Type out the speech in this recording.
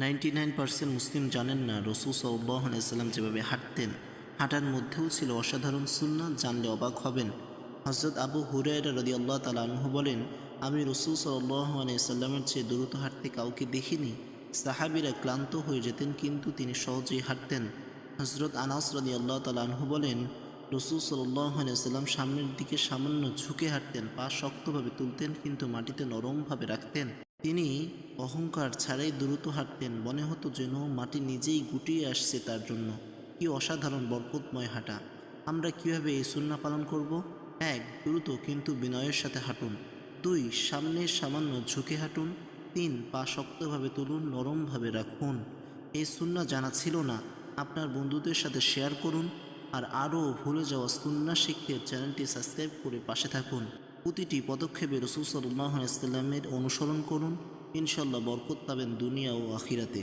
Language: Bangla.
নাইনটি নাইন পার্সেন্ট মুসলিম জানেন না। রসুল সাল্লাহ যেভাবে হাঁটতেন, হাঁটার মধ্যেও ছিল অসাধারণ সুন্না জানলে অবাক হবেন। হজরত আবু হুরায়রা রদি আল্লাহ তালাহু বলেন, আমি রসুল সাল্লাহ আলাইসাল্লামের চেয়ে দ্রুত হাঁটতে কাউকে দেখিনি। সাহাবিরা ক্লান্ত হয়ে যেতেন, কিন্তু তিনি সহজেই হাঁটতেন। হজরত আনাস রদি আল্লাহ তালাহু বলেন, রসুল সাল্লাহ আলাইসাল্লাম সামনের দিকে সামান্য ঝুঁকে হাঁটতেন, পা শক্তভাবে তুলতেন, কিন্তু মাটিতে নরমভাবে রাখতেন। তিনি অহংকার ছাড়াই দ্রুত হাঁটতেন। মনে হতো যেন মাটি নিজেই গুটিয়ে আসছে তার জন্য। কি অসাধারণ, বরকতময় হাঁটা। আমরা কীভাবে এই সুন্না পালন করব? এক, দ্রুত কিন্তু বিনয়ের সাথে হাঁটুন। দুই, সামনে সামান্য ঝুঁকে হাঁটুন। তিন, পা শক্তভাবে তুলুন, নরমভাবে রাখুন। এই সুন্না জানা ছিল না। আপনার বন্ধুদের সাথে শেয়ার করুন আর আরও ভুলে যাওয়া সুন্না শিখতে চ্যানেলটি সাবস্ক্রাইব করে পাশে থাকুন। প্রতিটি পদক্ষেপে রসুল সাল্লাহ ইসলামের অনুসরণ করুন। ইনশাল্লাহ বরকত পাবেন দুনিয়া ও আখিরাতে।